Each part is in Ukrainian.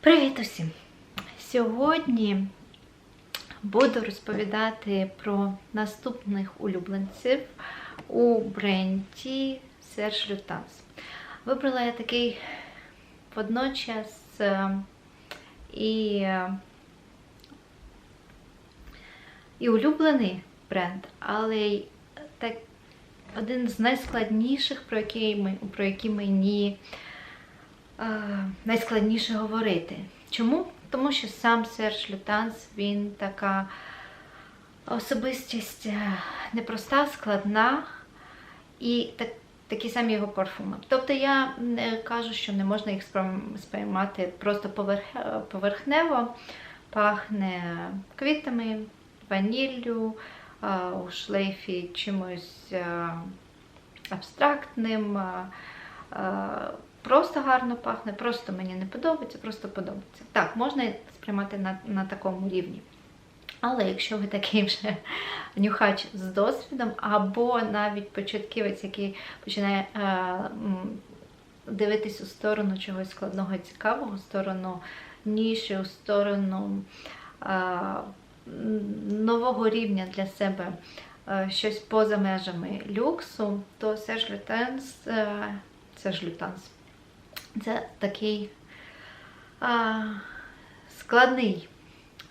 Привіт усім! Сьогодні буду розповідати про наступних улюбленців у бренді Serge Lutens. Вибрала я такий водночас е, і, і улюблений бренд, але так, один з найскладніших, про який, про які мені найскладніше говорити. Чому? Тому що сам Серж Лютанс, він така особистість е, непроста, складна і так, такі самі його парфуми. Тобто я не кажу, що не можна їх сприймати просто поверх, поверхнево. Пахне квітами, ваніллю, у шлейфі чимось е, абстрактним. Просто гарно пахне, просто мені не подобається, просто подобається. Так, можна сприймати на, на такому рівні. Але якщо ви такий вже нюхач з досвідом, або навіть початківець, який починає е, дивитись у сторону чогось складного і цікавого, у сторону ніші, у сторону е, нового рівня для себе, е, щось поза межами люксу, то Серж Лютенс, е, Серж Лютанс. Це такий а, складний,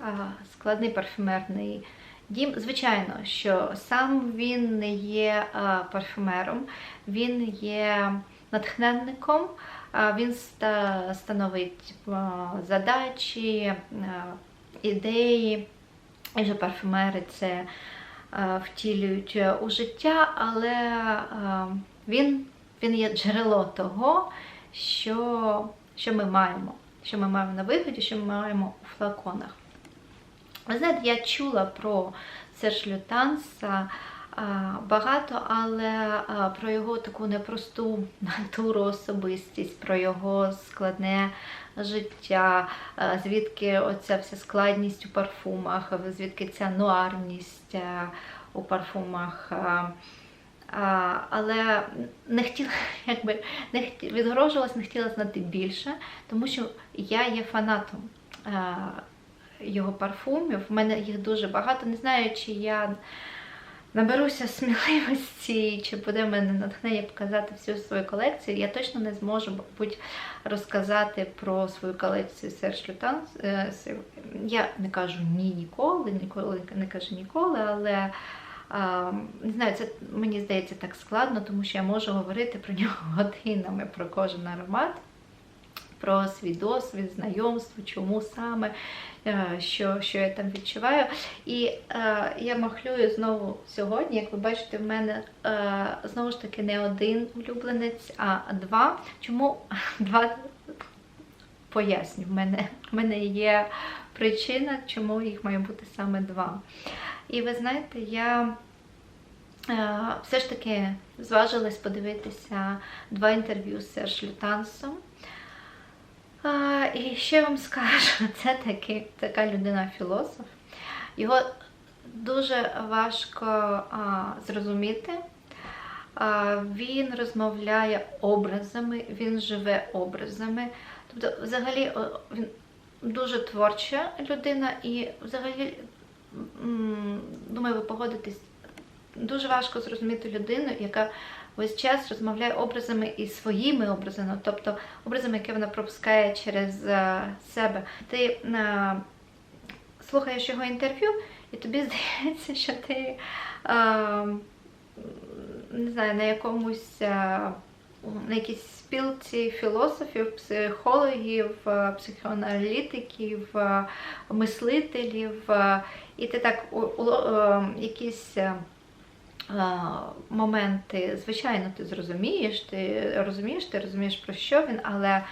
а, складний парфюмерний дім. Звичайно, що сам він не є а, парфюмером, він є натхненником, а, він ста, становить а, задачі, а, ідеї. І вже парфюмери це а, втілюють у життя, але а, він, він є джерело того що, що ми маємо. Що ми маємо на виході, що ми маємо у флаконах. Ви знаєте, я чула про Серж Лютанса багато, але про його таку непросту натуру, особистість, про його складне життя, звідки оця вся складність у парфумах, звідки ця нуарність у парфумах. Але не хотіла, якби не хотіла, відгорожувалась, не хотіла знати більше, тому що я є фанатом а, його парфумів. У мене їх дуже багато. Не знаю, чи я наберуся сміливості, чи буде в мене натхнення показати всю свою колекцію. Я точно не зможу, мабуть, розказати про свою колекцію Серж Лютан. Я не кажу ні ніколи, ніколи не кажу ніколи, але. Не знаю, це мені здається так складно, тому що я можу говорити про нього годинами, про кожен аромат, про свій досвід, знайомство, чому саме, е, що що я там відчуваю. І е, я махлюю знову сьогодні, як ви бачите, в мене е, знову ж таки не один улюбленець, а два. Чому два? Поясню, в мене, в мене є причина, чому їх має бути саме два. І ви знаєте, я е, все ж таки зважилась подивитися два інтерв'ю з Серж Лютансом. І ще вам скажу, це таки, така людина-філософ. Його дуже важко а, зрозуміти. А, він розмовляє образами, він живе образами. Тобто, взагалі, він дуже творча людина і взагалі думаю, ви погодитесь, дуже важко зрозуміти людину, яка весь час розмовляє образами і своїми образами, тобто образами, які вона пропускає через е, себе. Ти е, слухаєш його інтерв'ю, і тобі здається, що ти е, не знаю, на якомусь на якійсь спілці філософів, психологів, е, психоаналітиків, е, мислителів, е, і ти так якісь моменти, звичайно, ти зрозумієш, ти розумієш, ти розумієш про що він, але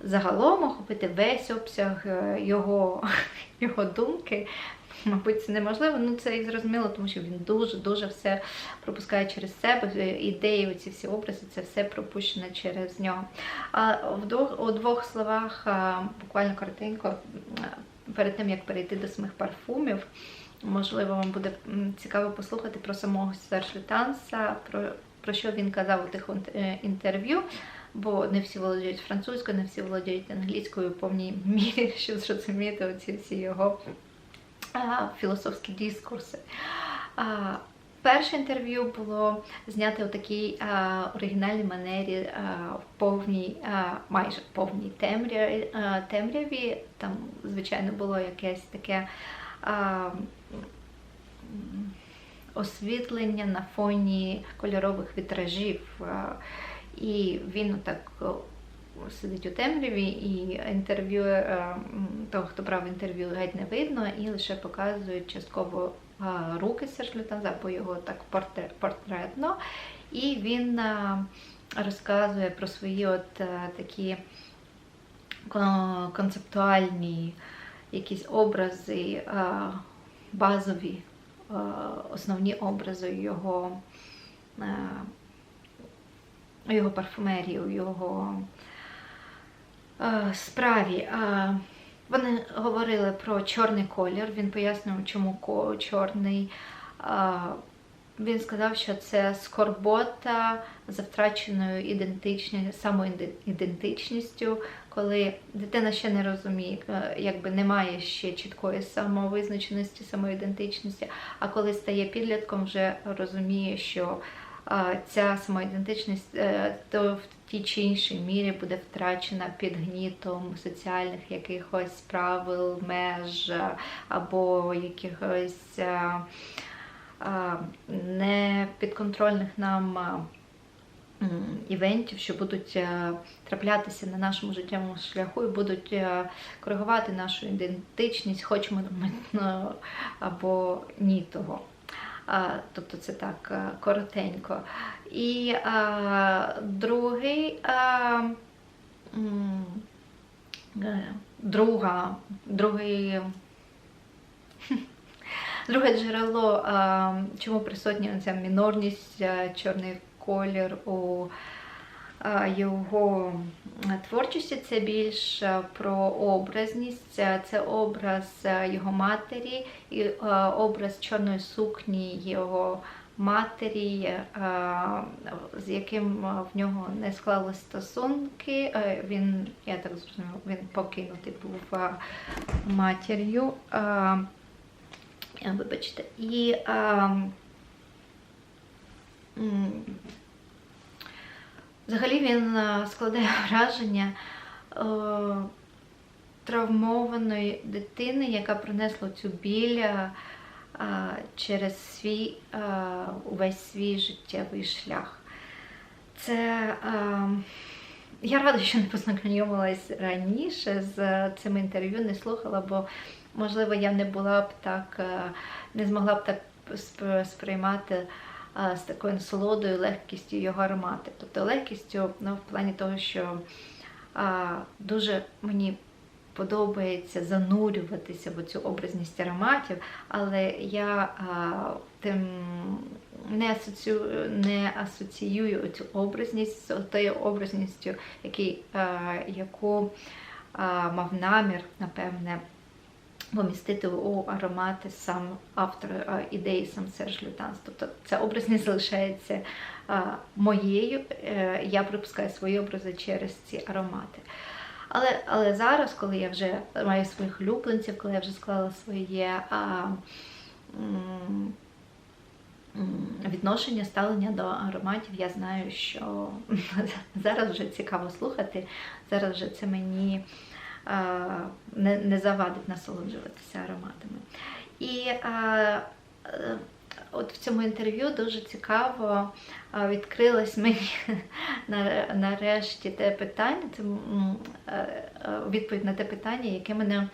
загалом охопити весь обсяг його, його думки. Мабуть, це неможливо, ну це і зрозуміло, тому що він дуже-дуже все пропускає через себе. Ідеї, оці всі образи, це все пропущено через нього. А у двох словах, буквально коротенько, перед тим як перейти до самих парфумів, можливо, вам буде цікаво послухати про самого Серж Лютанса, про, про що він казав у тих е, інтерв'ю. бо не всі володіють французькою, не всі володіють англійською в повній мірі, щоб зрозуміти оці всі його філософські дискурси. Перше інтерв'ю було знято у такій а, оригінальній манері а, в повній, а, майже повній темряві, а, темряві. Там, звичайно, було якесь таке а, освітлення на фоні кольорових вітражів. А, і він так сидить у темряві, і інтерв'ю е, того, хто брав інтерв'ю, геть не видно, і лише показують частково руки Сержа Танза, бо його так портретно. І він розказує про свої от е, такі концептуальні якісь образи, базові, основні образи його, е, його парфумерії, його е, справі. Вони говорили про чорний колір. Він пояснив, чому чорний. Він сказав, що це скорбота за втраченою ідентичністю, самоідентичністю, коли дитина ще не розуміє, е, якби немає ще чіткої самовизначеності, самоідентичності, а коли стає підлітком, вже розуміє, що ця самоідентичність е, то тій чи іншій мірі буде втрачена під гнітом соціальних якихось правил, меж е, або якихось е, е, непідконтрольних нам івентів, що будуть траплятися на нашому життєвому шляху і будуть коригувати нашу ідентичність, хочемо ми ну, або ні того. Тобто це так е, коротенько. І а, другий е, друга, другий, друге джерело, чому присутня ця мінорність, е, чорний колір у його творчості, це більш е, про образність, Е, це образ е, його матері і образ чорної сукні його матері, з яким в нього не склались стосунки. Він, я так зрозуміла, він покинутий був матір'ю. Вибачте, і взагалі він е, складає враження е, травмованої дитини, яка принесла цю біль е, через свій увесь свій життєвий шлях. Це я рада, що не познайомилась раніше з цим інтерв'ю, не слухала, бо можливо я не була б так, не змогла б так сп- сприймати з такою насолодою, легкістю його аромати. Тобто легкістю ну, в плані того, що а, дуже мені подобається занурюватися в цю образність ароматів, але я а, тим не асоціюю, не асоціюю цю образність з тою образністю, який, а, яку а, мав намір, напевне, помістити у аромати сам автор ідеї, сам Серж Лютанс. Тобто ця образність залишається моєю, е, я припускаю свої образи через ці аромати. Але, але зараз, коли я вже маю своїх улюбленців, коли я вже склала своє а, відношення, ставлення до ароматів, я знаю, що зараз вже цікаво слухати, зараз вже це мені не, не завадить насолоджуватися ароматами. І е, от в цьому інтерв'ю дуже цікаво відкрилось мені на- нарешті те питання, це е, е, відповідь на те питання, яке мене.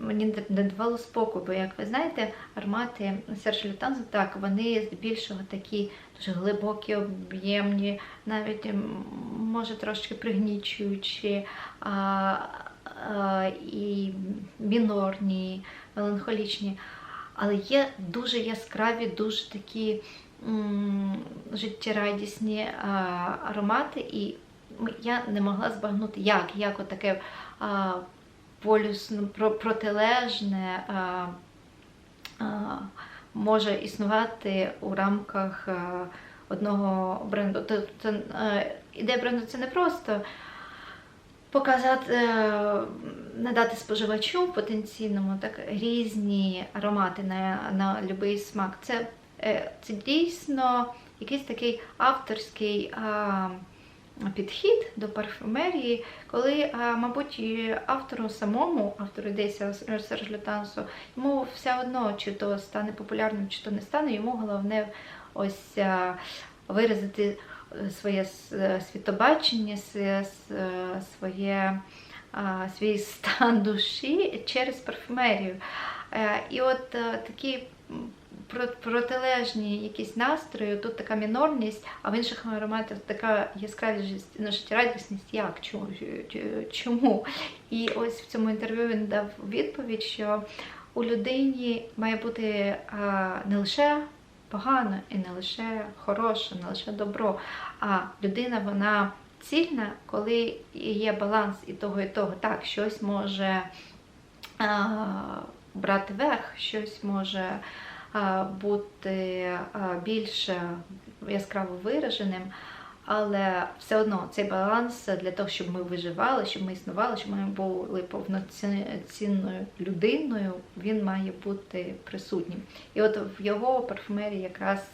Мені не- давало спокою, бо як ви знаєте, аромати Серж Лютанзу, так, вони здебільшого такі дуже глибокі, об'ємні, навіть може трошки пригнічуючі, і мінорні, меланхолічні. Але є дуже яскраві, дуже такі життєрадісні аромати, і я не могла збагнути, як, як отаке а, полюсно, протилежне може існувати у рамках одного бренду. Тобто е, ідея бренду це не просто показати, е, надати споживачу потенційному так різні аромати на, на будь-який смак. Це, е, це дійсно якийсь такий авторський. а, Підхід до парфюмерії, коли, а, мабуть, автору самому, автору ідеї Серж Лютансу, йому все одно, чи то стане популярним, чи то не стане, йому головне ось а, виразити своє е, світобачення, своє, е, свій стан душі через парфюмерію. Е, І от такі про- протилежні якісь настрої, тут така мінорність, а в інших ароматах така яскравість, ну, життєрадісність. Як? Чому? І ось в цьому інтерв'ю він дав відповідь, що у людині має бути не лише погано і не лише хороше, не лише добро, а людина вона цільна, коли є баланс і того, і того. Так, щось може а, брати верх, щось може а, бути а, більш яскраво вираженим. Але все одно цей баланс для того, щоб ми виживали, щоб ми існували, щоб ми були повноцінною людиною, він має бути присутнім. І от в його парфумерії якраз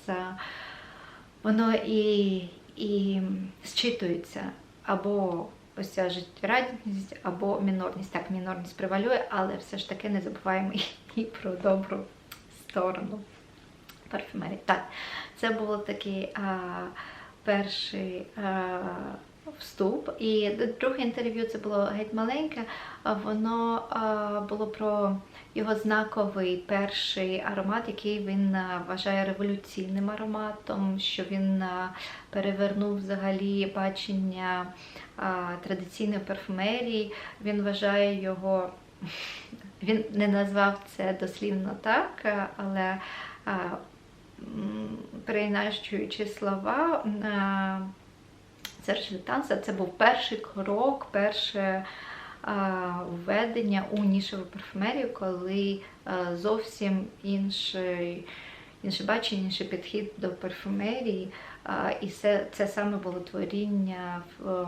воно і, і зчитується або ось ця життєрадісність, або мінорність. Так, мінорність превалює, але все ж таки не забуваємо і про добру сторону парфюмерії. Так, це було такий а, перший а, вступ. І друге інтерв'ю це було геть маленьке. Воно а, було про його знаковий перший аромат, який він а, вважає революційним ароматом, що він перевернув взагалі бачення традиційної парфумерії. Він вважає його. Він не назвав це дослівно так, але а, слова, а, Серж Лютанса це був перший крок, перше введення у нішеву парфумерію, коли зовсім інший, інше бачення, інший підхід до парфумерії. І це, це саме було творіння в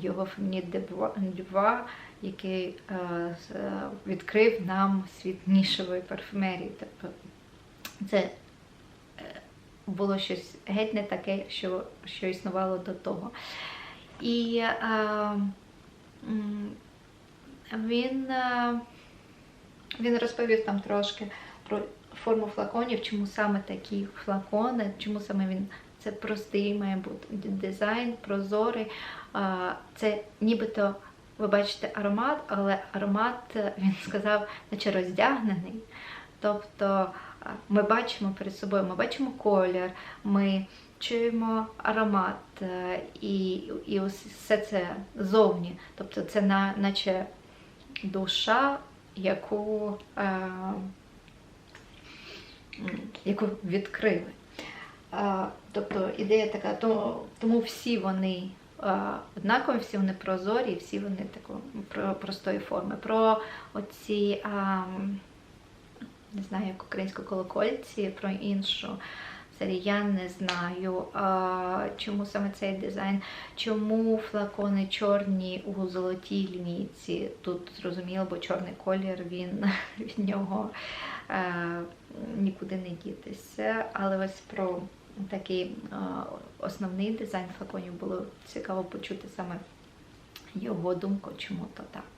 його Фемні Дюва, який відкрив нам світ нішевої парфумерії. Тобто це е, було щось геть не таке, що, що існувало до того. І а, він, а, він розповів там трошки про форму флаконів, чому саме такі флакони, чому саме він це простий має бути дизайн, прозорий. А, Це нібито ви бачите аромат, але аромат, е, він сказав, наче роздягнений. Тобто ми бачимо перед собою, ми бачимо колір, ми чуємо аромат е, і, і все це зовні. Тобто це на, наче душа, яку, е, яку відкрили. А, Тобто ідея така, то- тому всі вони а, однакові, всі вони прозорі, всі вони такої про- простої форми. Про оці, а, не знаю, як українську колокольці, про іншу серію я не знаю. Чому саме цей дизайн, чому флакони чорні у золотій лінійці. Тут зрозуміло, бо чорний колір він від нього е, нікуди не дітися. Але ось про такий основний дизайн флаконів було цікаво почути саме його думку, чому то так.